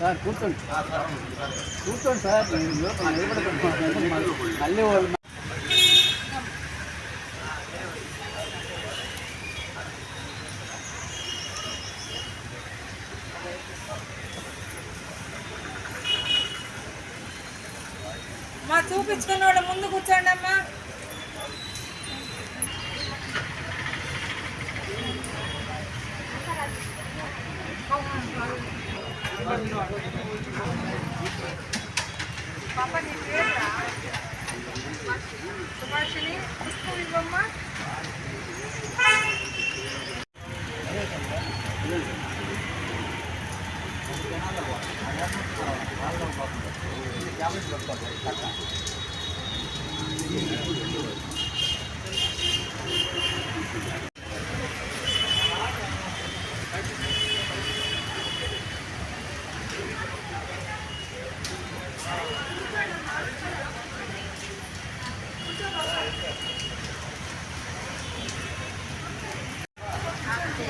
Sir కూర్చోండి కూర్చోండి sir నేను లోపల నిలబడతాను మళ్ళీ వాళ్ళు చూపించుకున్న వాళ్ళు ముందు కూర్చోండి అమ్మా. పాప నీ పేరు సుభాషిణి. పుస్తకం ఇవ్వమ్మా.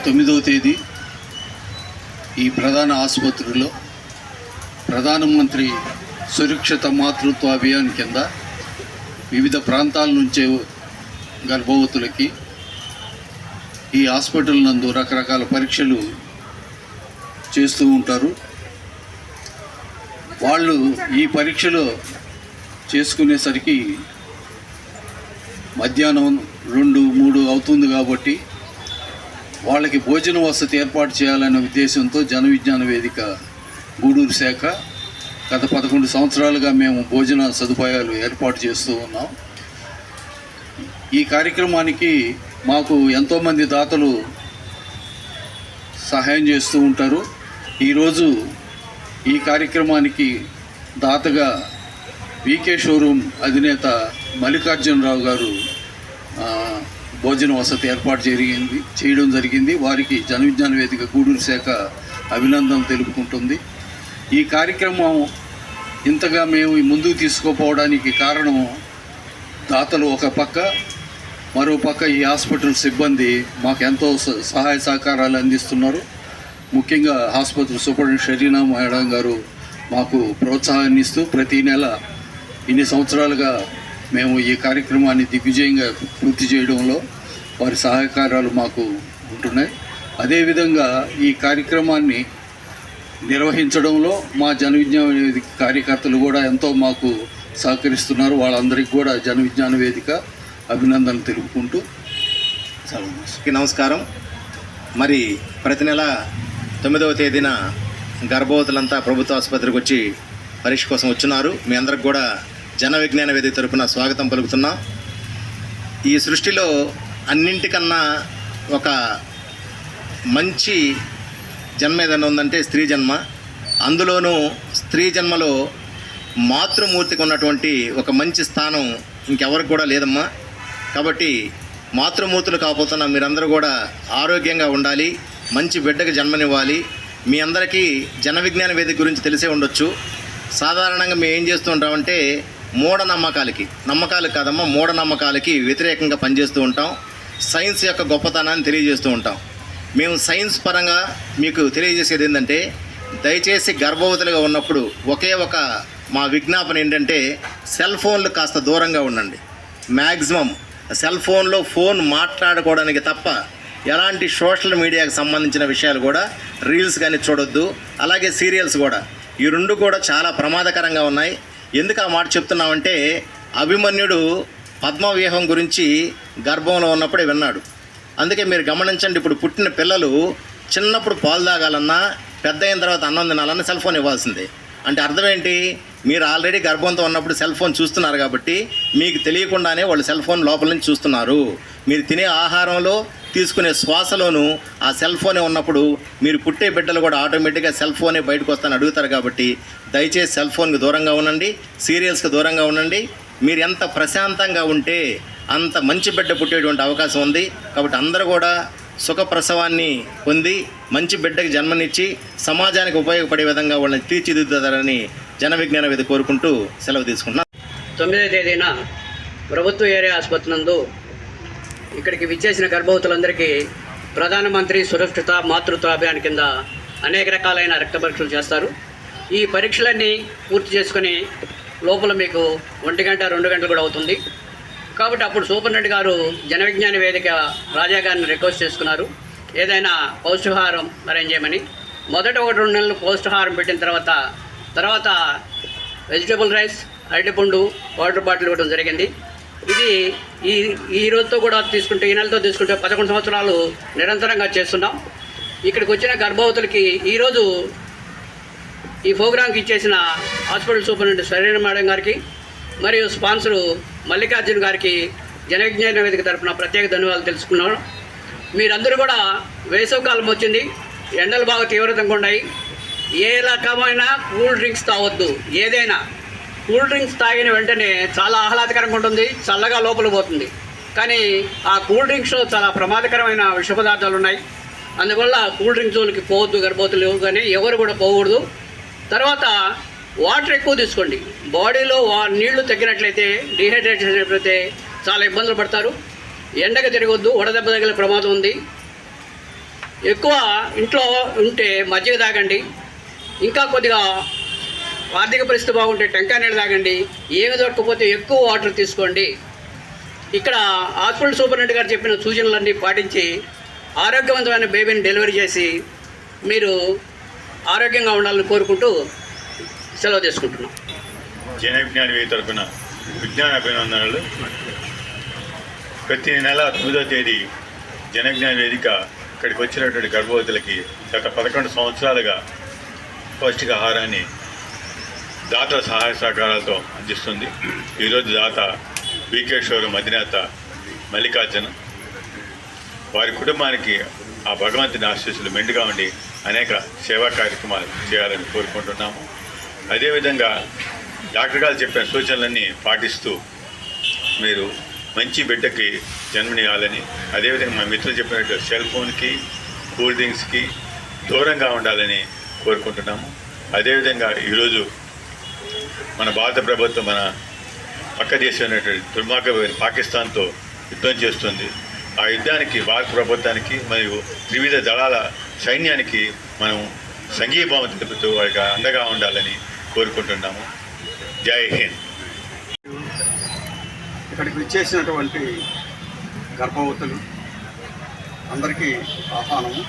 తొమ్మిదవ తేదీ ఈ ప్రధాన ఆసుపత్రిలో ప్రధానమంత్రి సురక్షిత మాతృత్వ అభియాన్ కింద వివిధ ప్రాంతాల నుంచే గర్భవతులకి ఈ హాస్పిటల్ నందు రకరకాల పరీక్షలు చేస్తూ ఉంటారు. వాళ్ళు ఈ పరీక్షలో చేసుకునేసరికి మధ్యాహ్నం రెండు మూడు అవుతుంది కాబట్టి వాళ్ళకి భోజన వసతి ఏర్పాటు చేయాలనే ఉద్దేశంతో జన విజ్ఞాన వేదిక గూడూరు శాఖ గత పదకొండు సంవత్సరాలుగా మేము భోజన సదుపాయాలు ఏర్పాటు చేస్తూ ఉన్నాం. ఈ కార్యక్రమానికి మాకు ఎంతోమంది దాతలు సహాయం చేస్తూ ఉంటారు. ఈరోజు ఈ కార్యక్రమానికి దాతగా వికే షోరూమ్ అధినేత మల్లికార్జునరావు గారు భోజన వసతి ఏర్పాటు జరిగింది చేయడం జరిగింది. వారికి జనవిజ్ఞాన వేదిక గూడూరు శాఖ అభినందనలు తెలుపుకుంటుంది. ఈ కార్యక్రమం ఇంతగా మేము ముందుకు తీసుకోపోవడానికి కారణం దాతలు ఒక పక్క మరో పక్క ఈ హాస్పిటల్ సిబ్బంది మాకు ఎంతో స- సహాయ సహకారాలు అందిస్తున్నారు. ముఖ్యంగా ఆసుపత్రి సూపరింటెండెంట్ షరీనా మేడం గారు మాకు ప్రోత్సాహాన్ని ఇస్తూ ప్రతి నెల ఇన్ని సంవత్సరాలుగా మేము ఈ కార్యక్రమాన్ని దిగ్విజయంగా పూర్తి చేయడంలో వారి సహకారాలు మాకు ఉంటున్నాయి. అదేవిధంగా ఈ కార్యక్రమాన్ని నిర్వహించడంలో మా జన విజ్ఞాన వేదిక కార్యకర్తలు కూడా ఎంతో మాకు సహకరిస్తున్నారు. వాళ్ళందరికీ కూడా జన విజ్ఞాన వేదిక అభినందనలు తెలుపుకుంటూ సెలవు నమస్కారం. మరి ప్రతి నెల తొమ్మిదవ తేదీన గర్భవతులంతా ప్రభుత్వ ఆసుపత్రికి వచ్చి పరీక్ష కోసం వచ్చున్నారు. మీ అందరికి కూడా జన విజ్ఞాన వేదిక తరపున స్వాగతం పలుకుతున్నాం. ఈ సృష్టిలో అన్నింటికన్నా ఒక మంచి జన్మ ఏదైనా ఉందంటే స్త్రీ జన్మ. అందులోనూ స్త్రీ జన్మలో మాతృమూర్తికి ఉన్నటువంటి ఒక మంచి స్థానం ఇంకెవరికి కూడా లేదమ్మా. కాబట్టి మాతృమూర్తులు కాకపోతున్న మీరందరూ కూడా ఆరోగ్యంగా ఉండాలి మంచి బిడ్డకి జన్మనివ్వాలి. మీ అందరికీ జన విజ్ఞాన వేదిక గురించి తెలిసే ఉండొచ్చు. సాధారణంగా మేము ఏం చేస్తూ ఉంటామంటే మూఢనమ్మకాలకి నమ్మకాలు కాదమ్మా మూఢనమ్మకాలకి వ్యతిరేకంగా పనిచేస్తూ ఉంటాం. సైన్స్ యొక్క గొప్పతనాన్ని తెలియజేస్తూ ఉంటాం. మేము సైన్స్ పరంగా మీకు తెలియజేసేది ఏంటంటే దయచేసి గర్భవతులుగా ఉన్నప్పుడు ఒకే ఒక మా విజ్ఞాపన ఏంటంటే సెల్ ఫోన్లు కాస్త దూరంగా ఉండండి. మ్యాక్సిమం సెల్ ఫోన్లో ఫోన్ మాట్లాడుకోవడానికి తప్ప ఎలాంటి సోషల్ మీడియాకి సంబంధించిన విషయాలు కూడా రీల్స్ కానీ చూడొద్దు అలాగే సీరియల్స్ కూడా. ఈ రెండు కూడా చాలా ప్రమాదకరంగా ఉన్నాయి. ఎందుకు ఆ మాట చెప్తున్నామంటే అభిమన్యుడు పద్మవ్యూహం గురించి గర్భంలో ఉన్నప్పుడే విన్నాడు. అందుకే మీరు గమనించండి ఇప్పుడు పుట్టిన పిల్లలు చిన్నప్పుడు పాలు తాగాలన్నా పెద్ద అయిన తర్వాత అన్నం తినాలన్నా సెల్ ఫోన్ ఇవ్వాల్సిందే. అంటే అర్థం ఏంటి? మీరు ఆల్రెడీ గర్భంతో ఉన్నప్పుడు సెల్ ఫోన్ చూస్తున్నారు కాబట్టి మీకు తెలియకుండానే వాళ్ళు సెల్ ఫోన్ లోపల నుంచి చూస్తున్నారు. మీరు తినే ఆహారంలో తీసుకునే శ్వాసలోను ఆ సెల్ ఫోనే ఉన్నప్పుడు మీరు పుట్టే బిడ్డలు కూడా ఆటోమేటిక్గా సెల్ ఫోనే బయటకు వస్తాను అడుగుతారు కాబట్టి దయచేసి సెల్ ఫోన్కి దూరంగా ఉండండి సీరియల్స్కి దూరంగా ఉండండి. మీరు ఎంత ప్రశాంతంగా ఉంటే అంత మంచి బిడ్డ పుట్టేటువంటి అవకాశం ఉంది. కాబట్టి అందరూ కూడా సుఖప్రసవాన్ని పొంది మంచి బిడ్డకి జన్మనిచ్చి సమాజానికి ఉపయోగపడే విధంగా వాళ్ళని తీర్చిదిద్దుతారని జన విజ్ఞాన వేది కోరుకుంటూ సెలవు తీసుకుంటున్నాను తొమ్మిదవ తేదీన ప్రభుత్వ ఏరియా ఆసుపత్రి నందు ఇక్కడికి విచ్చేసిన గర్భవతులందరికీ ప్రధానమంత్రి సురక్షిత మాతృత్వ అభియాన్ కింద అనేక రకాలైన రక్త పరీక్షలు చేస్తారు. ఈ పరీక్షలన్నీ పూర్తి చేసుకొని లోపల మీకు ఒంటి గంట రెండు గంటలు కూడా అవుతుంది. కాబట్టి అప్పుడు సూపర్నెట్ గారు జనవిజ్ఞాన వేదిక రాజా గారిని రిక్వెస్ట్ చేసుకున్నారు. ఏదైనా పౌష్టిహారం అరేంజ్ చేయమని. మొదట ఒకటి రెండు నెలలు పౌష్టిహారం పెట్టిన తర్వాత తర్వాత వెజిటేబుల్ రైస్ అరటిపండు వాటర్ బాటిల్ ఇవ్వడం జరిగింది. ఇది ఈ ఈ రోజుతో కూడా తీసుకుంటే ఈ నెలతో తీసుకుంటే పదకొండు సంవత్సరాలు నిరంతరంగా చేస్తున్నాం. ఇక్కడికి వచ్చిన గర్భవతులకి ఈరోజు ఈ ప్రోగ్రాంకి ఇచ్చేసిన హాస్పిటల్ సూపరింటెండెంట్ సరైన మేడం గారికి మరియు స్పాన్సరు మల్లికార్జున గారికి జనవిజ్ఞాన వేదిక తరఫున ప్రత్యేక ధన్యవాదాలు తెలుసుకున్నాను. మీరందరూ కూడా వేసవకాలం వచ్చింది. ఎండలు బాగా తీవ్రతంగా ఉన్నాయి. ఏ రకమైన కూల్ డ్రింక్స్ తాగొద్దు. ఏదైనా కూల్ డ్రింక్స్ తాగిన వెంటనే చాలా ఆహ్లాదకరంగా ఉంటుంది. చల్లగా లోపల పోతుంది. కానీ ఆ కూల్ డ్రింక్స్లో చాలా ప్రమాదకరమైన విష పదార్థాలు ఉన్నాయి. అందువల్ల కూల్ డ్రింక్స్ జోలికి పోవద్దు గర్భవతులు కానీ ఎవరు కూడా పోకూడదు. తర్వాత వాటర్ ఎక్కువ తీసుకోండి. బాడీలో వా నీళ్ళు తగ్గినట్లయితే డిహైడ్రేషన్ అయిపోతే చాలా ఇబ్బందులు పడతారు. ఎండకు తిరగొద్దు వడదెబ్బ తగిలే ప్రమాదం ఉంది. ఎక్కువ ఇంట్లో ఉంటే మజ్జిగ తాగండి. ఇంకా కొద్దిగా ఆర్థిక పరిస్థితి బాగుంటే టెంకాయ నీళ్ళు తాగండి. ఏమి దొరకకపోతే ఎక్కువ వాటర్ తీసుకోండి. ఇక్కడ హాస్పిటల్ సూపరింటెండెంట్ గారు చెప్పిన సూచనలన్నీ పాటించి ఆరోగ్యవంతమైన బేబీని డెలివరీ చేసి మీరు ఆరోగ్యంగా ఉండాలని కోరుకుంటూ సెలవు తీసుకుంటున్నాం. జన విజ్ఞాన వేది తరఫున విజ్ఞాన అభినందనలు. ప్రతి నెల తొమ్మిదో తేదీ జన విజ్ఞాన వేదిక ఇక్కడికి వచ్చినటువంటి గర్భవతులకి గత పదకొండు సంవత్సరాలుగా పౌష్టికాహారాన్ని దాత సహాయ సహకారాలతో అందిస్తుంది. ఈరోజు దాత వికేశ్వరం అధినేత మల్లికార్జున. వారి కుటుంబానికి ఆ భగవంతుని ఆశీస్సులు మెండుగా ఉండి అనేక సేవా కార్యక్రమాలు చేయాలని కోరుకుంటున్నాము. అదేవిధంగా డాక్టర్ గారు చెప్పిన సూచనలన్నీ పాటిస్తూ మీరు మంచి బిడ్డకి జన్మనివ్వాలని అదేవిధంగా మా మిత్రులు చెప్పినట్టు సెల్ ఫోన్కి కూల్ డ్రింక్స్కి దూరంగా ఉండాలని కోరుకుంటున్నాము. అదేవిధంగా ఈరోజు మన భారత ప్రభుత్వం మన పక్క దేశమైనటువంటి దుర్మార్గమైన పాకిస్తాన్తో యుద్ధం చేస్తుంది. ఆ యుద్ధానికి భారత ప్రభుత్వానికి మరియు త్రివిధ దళాల సైన్యానికి మనం సంఘీభావం తెలుపుతూ వారికి అండగా ఉండాలని కోరుకుంటున్నాము. జై హింద్. ఇక్కడికి విచ్చేసినటువంటి గర్భవతులు అందరికీ ఆహ్వానము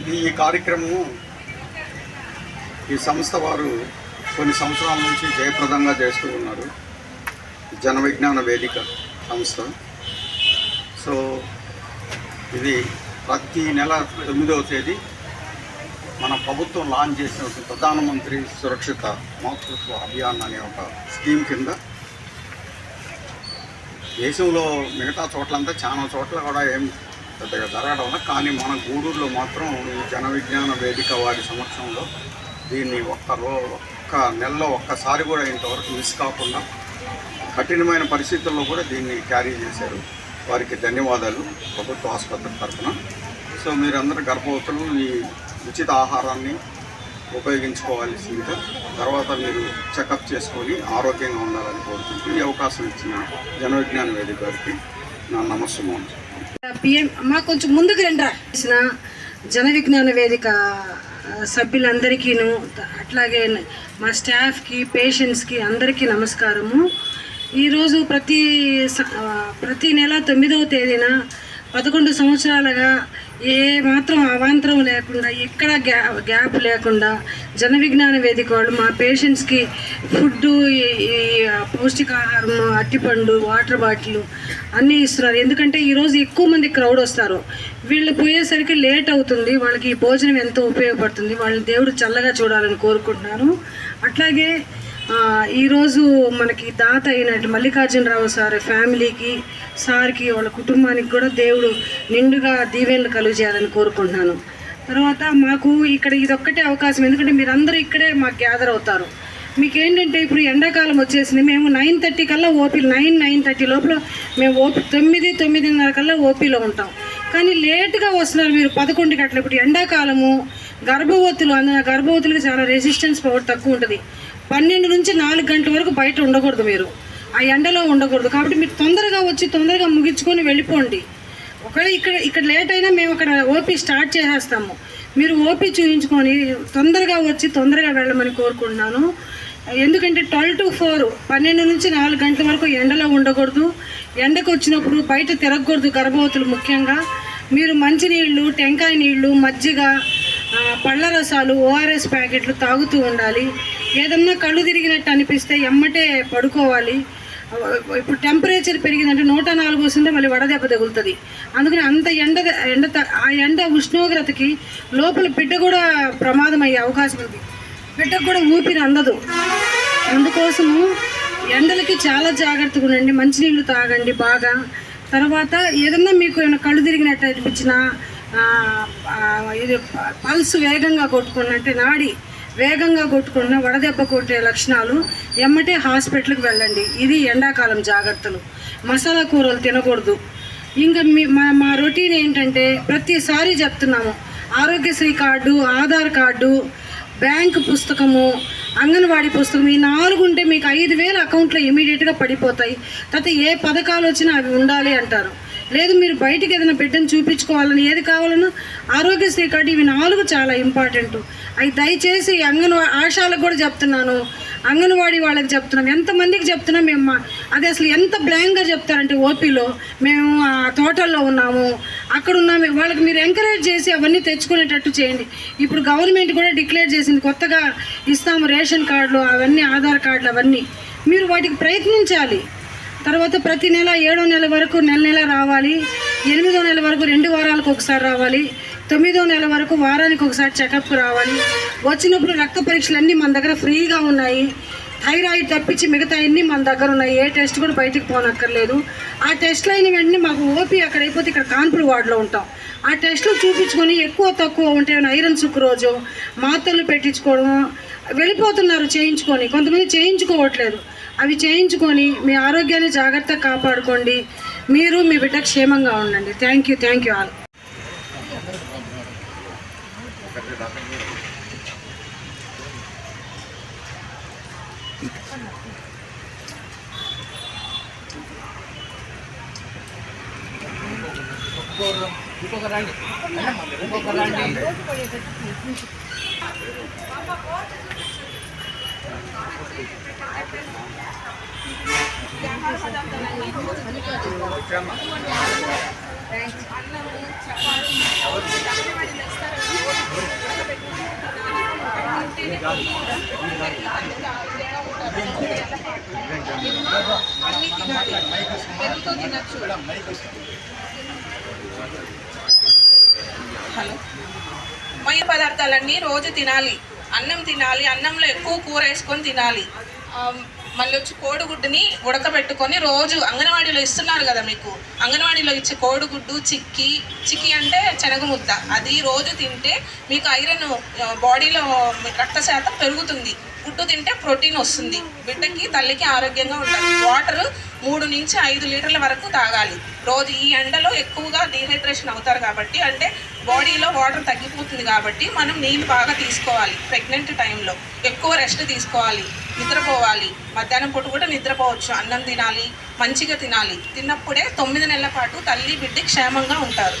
ఇది ఈ కార్యక్రమము ఈ సంస్థ వారు కొన్ని సంవత్సరాల నుంచి జయప్రదంగా చేస్తూ ఉన్నారు. జన విజ్ఞాన వేదిక సంస్థ. సో ఇది ప్రతి నెల తొమ్మిదవ తేదీ మన ప్రభుత్వం లాంచ్ చేసిన ప్రధానమంత్రి సురక్షిత మాతృత్వ అభియాన్ అనే ఒక స్కీమ్ కింద దేశంలో మిగతా చోట్లంతా చాలా చోట్ల కూడా ఏం పెద్దగా జరగడం వల్ల కానీ మన గూడూరులో మాత్రం ఈ జన విజ్ఞాన వేదిక వారి సమక్షంలో దీన్ని ఒక్క రో ఒక్క నెలలో ఒక్కసారి కూడా ఇంతవరకు మిస్ కాకుండా కఠినమైన పరిస్థితుల్లో కూడా దీన్ని క్యారీ చేశారు. వారికి ధన్యవాదాలు ప్రభుత్వ ఆసుపత్రి తరఫున. సో మీరందరూ గర్భవతులు ఈ ఉచిత ఆహారాన్ని ఉపయోగించుకోవాల్సిందిగా తర్వాత మీరు చెకప్ చేసుకొని ఆరోగ్యంగా ఉండాలని కోరుకుంటూ ఈ అవకాశం ఇచ్చిన జనవిజ్ఞాన వేదిక గారికి నా నమస్సుమోహన్ పిఎం మా కొంచెం ముందుకు రండి చేసిన జన విజ్ఞాన వేదిక సభ్యులందరికీను అట్లాగే మా స్టాఫ్కి పేషెంట్స్కి అందరికీ నమస్కారము. ఈరోజు ప్రతి స- ప్రతి నెల తొమ్మిదవ తేదీన పదకొండు సంవత్సరాలుగా ఏ మాత్రం అవాంతరం లేకుండా ఎక్కడ గ్యా గ్యాప్ లేకుండా జన విజ్ఞాన వేదిక వాళ్ళు మా పేషెంట్స్కి ఫుడ్ పౌష్టికాహారం అట్టిపండు వాటర్ బాటిల్ అన్నీ ఇస్తున్నారు. ఎందుకంటే ఈరోజు ఎక్కువ మంది క్రౌడ్ వస్తారు. వీళ్ళు పోయేసరికి లేట్ అవుతుంది. వాళ్ళకి ఈ భోజనం ఎంతో ఉపయోగపడుతుంది? వాళ్ళని దేవుడు చల్లగా చూడాలని కోరుకుంటున్నాను అట్లాగే ఈరోజు మనకి దాత అయినట్టు మల్లికార్జునరావు సార్ ఫ్యామిలీకి సార్కి వాళ్ళ కుటుంబానికి కూడా దేవుడు నిండుగా దీవెనలు కలుగు చేయాలని కోరుకుంటున్నాను. తర్వాత మాకు ఇక్కడ ఇదొక్కటే అవకాశం. ఎందుకంటే మీరందరూ ఇక్కడే మాకు గ్యాదర్ అవుతారు. మీకు ఏంటంటే ఇప్పుడు ఎండాకాలం వచ్చేసింది. మేము నైన్ థర్టీ కల్లా ఓపీ నైన్ నైన్ థర్టీ లోపల మేము ఓపీ తొమ్మిది తొమ్మిదిన్నర కల్లా ఓపీలో ఉంటాం. కానీ లేట్గా వస్తున్నారు మీరు పదకొండుకి అట్లా ఇప్పుడు ఎండాకాలము గర్భవతులు అందున గర్భవతులకు చాలా రెసిస్టెన్స్ పవర్ తక్కువ ఉంటుంది. పన్నెండు నుంచి నాలుగు గంటల వరకు బయట ఉండకూడదు మీరు. ఆ ఎండలో ఉండకూడదు. కాబట్టి మీరు తొందరగా వచ్చి తొందరగా ముగించుకొని వెళ్ళిపోండి. ఒకవేళ ఇక్కడ ఇక్కడ లేట్ అయినా మేము అక్కడ ఓపీ స్టార్ట్ చేసేస్తాము. మీరు ఓపీ చూపించుకొని తొందరగా వచ్చి తొందరగా వెళ్ళమని కోరుకుంటున్నాను. ఎందుకంటే ట్వెల్వ్ టు ఫోర్ పన్నెండు నుంచి నాలుగు గంటల వరకు ఎండలో ఉండకూడదు. ఎండకు వచ్చినప్పుడు బయట తిరగకూడదు గర్భవతులు ముఖ్యంగా. మీరు మంచినీళ్ళు టెంకాయ నీళ్ళు మజ్జిగ పళ్ళ రసాలు ఓఆర్ఎస్ ప్యాకెట్లు తాగుతూ ఉండాలి. ఏదన్నా కళ్ళు తిరిగినట్టు అనిపిస్తే ఎమ్మటే పడుకోవాలి. ఇప్పుడు టెంపరేచర్ పెరిగిందంటే నూట నాలుగు వస్తుంటే మళ్ళీ వడదెబ్బ తగులుతుంది. అందుకని అంత ఎండ ఎండ త- ఆ ఎండ ఉష్ణోగ్రతకి లోపల బిడ్డ కూడా ప్రమాదం అయ్యే అవకాశం ఉంది. బిడ్డకు కూడా ఊపిరి అందదు. అందుకోసము ఎండలకి చాలా జాగ్రత్తగా ఉండండి మంచినీళ్ళు తాగండి బాగా. తర్వాత ఏదన్నా మీకు ఏమైనా కళ్ళు తిరిగినట్టు అనిపించినా ఇది పల్స్ వేగంగా కొట్టుకున్నట్టే నాడి వేగంగా కొట్టుకున్న వడదెబ్బ కొట్టే లక్షణాలు ఎమ్మటే హాస్పిటల్కి వెళ్ళండి. ఇది ఎండాకాలం జాగ్రత్తలు. మసాలా కూరలు తినకూడదు. ఇంకా మీ మా మా రొటీన్ ఏంటంటే ప్రతిసారి చెప్తున్నాము. Aarogyasri card Aadhaar card bank పుస్తకము అంగన్వాడీ పుస్తకం ఈ నాలుగు ఉంటే మీకు ఐదు వేల అకౌంట్లో ఇమీడియట్గా పడిపోతాయి. తర్వాత ఏ పథకాలు వచ్చినా అవి ఉండాలి అంటారు. లేదు మీరు బయటికి ఏదైనా బిడ్డను చూపించుకోవాలని ఏది కావాలన్నా ఆరోగ్యశ్రీ కార్డు ఇవి నాలుగు చాలా ఇంపార్టెంట్. అవి దయచేసి అంగన్వా ఆశాలకు కూడా చెప్తున్నాను. అంగన్వాడీ వాళ్ళకి చెప్తున్నాం. ఎంతమందికి చెప్తున్నాం మేము అది అసలు ఎంత బ్లాంక్గా చెప్తారంటే ఓపీలో మేము ఆ తోటల్లో ఉన్నాము. అక్కడ ఉన్నాము. వాళ్ళకి మీరు ఎంకరేజ్ చేసి అవన్నీ తెచ్చుకునేటట్టు చేయండి. ఇప్పుడు గవర్నమెంట్ కూడా డిక్లేర్ చేసింది కొత్తగా ఇస్తాము రేషన్ కార్డులు అవన్నీ ఆధార్ కార్డులు అవన్నీ. మీరు వాటికి ప్రయత్నించాలి. తర్వాత ప్రతి నెల ఏడో నెల వరకు నెల నెల రావాలి. ఎనిమిదో నెల వరకు రెండు వారాలకు ఒకసారి రావాలి. తొమ్మిదో నెల వరకు వారానికి ఒకసారి చెకప్కి రావాలి. వచ్చినప్పుడు రక్త పరీక్షలు అన్నీ మన దగ్గర ఫ్రీగా ఉన్నాయి. థైరాయిడ్ తప్పించి మిగతా అన్నీ మన దగ్గర ఉన్నాయి? ఏ టెస్ట్ కూడా బయటికి పోనక్కర్లేదు. ఆ టెస్ట్లు అయిన వెంటనే మాకు ఓపీ అక్కడ అయిపోతే ఇక్కడ కాన్పుల వార్డులో ఉంటాం. ఆ టెస్టులు చూపించుకొని ఎక్కువ తక్కువ ఉంటే ఐరన్ సుక్రోజు మాత్రలు పెట్టించుకోవడం వెళ్ళిపోతున్నారు చేయించుకొని. కొంతమంది చేయించుకోవట్లేదు. అవి చేయించుకొని మీ ఆరోగ్యాన్ని జాగ్రత్తగా కాపాడుకోండి. మీరు మీ బిడ్డ క్షేమంగా ఉండండి. Thank you thank you all hello. మయ పదార్థాలన్నీ రోజు తినాలి. అన్నం తినాలి అన్నంలో ఎక్కువ కూర వేసుకొని తినాలి. మళ్ళీ వచ్చి కోడిగుడ్డుని ఉడకబెట్టుకొని రోజు అంగన్వాడీలో ఇస్తున్నారు కదా మీకు. అంగన్వాడీలో ఇచ్చే కోడిగుడ్డు చిక్కి చిక్కి అంటే శనగ ముద్ద అది రోజు తింటే మీకు ఐరన్ బాడీలో రక్త శాతం పెరుగుతుంది. గుడ్డు తింటే ప్రోటీన్ వస్తుంది. బిడ్డకి తల్లికి ఆరోగ్యంగా ఉంటుంది వాటర్ మూడు నుంచి ఐదు లీటర్ల వరకు తాగాలి. రోజు ఈ ఎండలో ఎక్కువగా డీహైడ్రేషన్ అవుతారు కాబట్టి అంటే బాడీలో వాటర్ తగ్గిపోతుంది కాబట్టి మనం నీళ్ళు బాగా తీసుకోవాలి ప్రెగ్నెంట్ టైంలో. ఎక్కువ రెస్ట్ తీసుకోవాలి నిద్రపోవాలి. మధ్యాహ్నం పూట కూడా నిద్రపోవచ్చు. అన్నం తినాలి మంచిగా తినాలి. తిన్నప్పుడే తొమ్మిది నెలల పాటు తల్లి బిడ్డ క్షేమంగా ఉంటారు.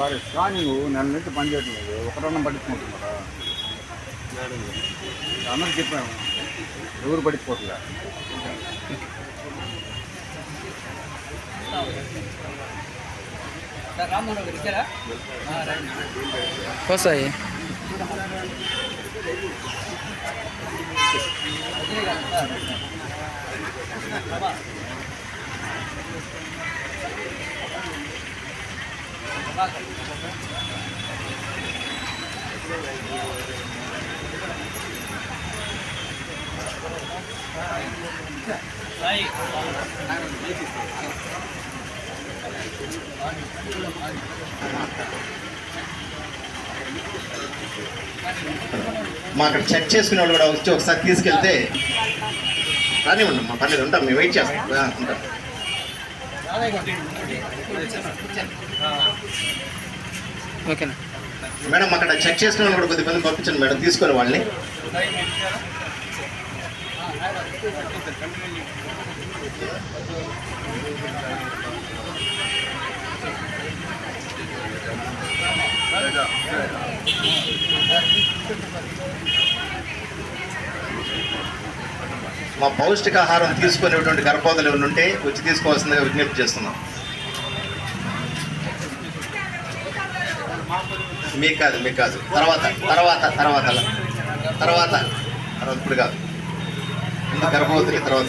సారీ స్కానింగ్ నెల నుంచి పనిచేయట్లేదు ఒకటన్నా పట్టించుకుంటున్నారా అందరికి చెప్పాము ఎవరు పడిపోతుందా వస్తాయి మా అక్కడ చెక్ చేసుకునే వాళ్ళు కూడా వచ్చి ఒకసారి తీసుకెళ్తే రానివ్వండి మా పర్లేదు ఉంటాం మేము వెయిట్ చేస్తాం. ఉంటాం. ఓకేనా? మేడం అక్కడ చెక్ చేసిన వాళ్ళు కూడా కొద్దిమంది పంపించండి మేడం తీసుకొని వాళ్ళని. మా పౌష్టికాహారం తీసుకునేటువంటి గర్భోదలు ఎవరు ఉంటే వచ్చి తీసుకోవాల్సిందిగా విజ్ఞప్తి చేస్తున్నాం. మీకు కాదు మీకు కాదు తర్వాత తర్వాత తర్వాత తర్వాత తర్వాత ఇప్పుడు కాదు. గర్భవతికి తర్వాత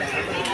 아,